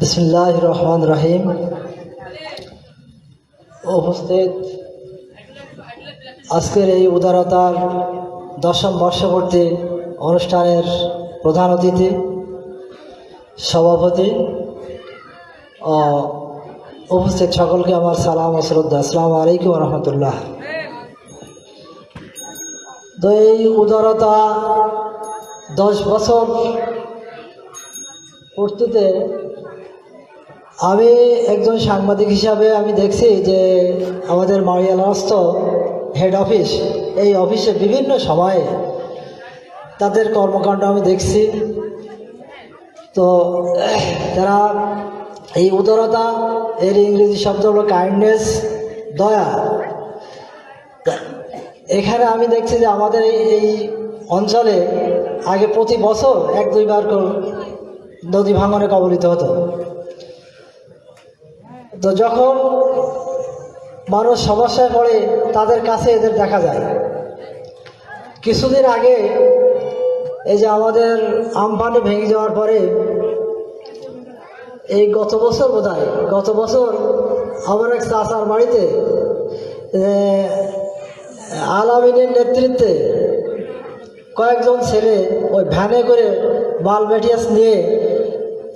বিসমুল্লাহ রহমান রহিম উপস্থিত আজকের এই উদারতার দশম বর্ষবর্তী অনুষ্ঠানের প্রধান অতিথি, সভাপতি ও উপস্থিত সকলকে আমার সালাম ও শ্রদ্ধা। আসসালামু আলাইকুম রহমতুল্লাহ। তো এই উদারতা দশ বছর পূর্তিতে আমি একজন সাংবাদিক হিসাবে আমি দেখছি যে আমাদের মারিয়াল রাস্ত হেড অফিস এই অফিসে বিভিন্ন সময়ে তাদের কর্মকাণ্ড আমি দেখছি। তো, তারা এই উদারতা, এর ইংরেজি শব্দ হলো কাইন্ডনেস দয়া। এখানে আমি দেখছি যে আমাদের এই অঞ্চলে আগে প্রতি বছর এক দুইবার নদী ভাঙনে কবলিত হতো। তো যখন মানুষ সমস্যায় পড়ে, তাদের কাছে এদের দেখা যায়। কিছুদিন আগে এই যে আমাদের আমফানে ভেঙে যাওয়ার পরে, এই গত বছর বোধ গত বছর আমার এক চাচার বাড়িতে আলামিনের নেতৃত্বে কয়েকজন ছেলে ওই ভ্যানে করে মাল মেটিয়াস নিয়ে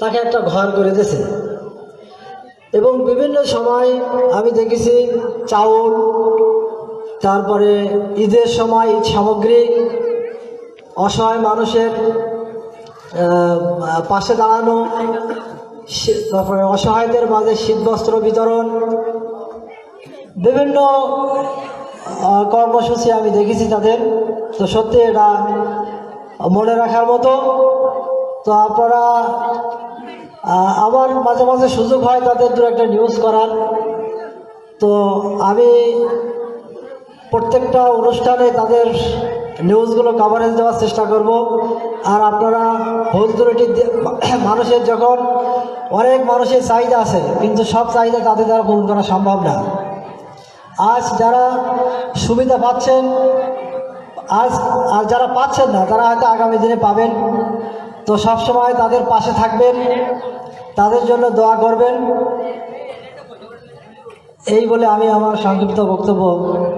তাকে একটা ঘর করে দিয়েছে। এবং বিভিন্ন সময় আমি দেখেছি চাউল, তারপরে ঈদের সময় সামগ্রী, অসহায় মানুষের পাশে দাঁড়ানো তারপরে অসহায়দের মাঝে শীতবস্ত্র বিতরণ, বিভিন্ন কর্মসূচি আমি দেখেছি তাদের। তো সত্যি এটা মনে রাখার মতো। তো আপনারা আমার মাঝে মাঝে সুযোগ হয় তাদের দু একটা নিউজ করার। তো আমি প্রত্যেকটা অনুষ্ঠানে তাদের নিউজগুলো কাভারেজ দেওয়ার চেষ্টা করব। আর আপনারা ভুল ত্রুটি মানুষের যখন অনেক মানুষের চাহিদা আছে, কিন্তু সব চাহিদা তাদের দ্বারা পূরণ করা সম্ভব না। আজ যারা সুবিধা পাচ্ছেন, আজ, আর যারা পাচ্ছেন না, তারা হয়তো আগামী দিনে পাবেন। তো সবসময় তাদের পাশে থাকবেন, তাদের জন্য দোয়া করবেন। এই বলে আমি আমার সংক্ষিপ্ত বক্তব্য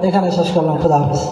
এখানে শেষ করলাম। খুদা হাফিজ।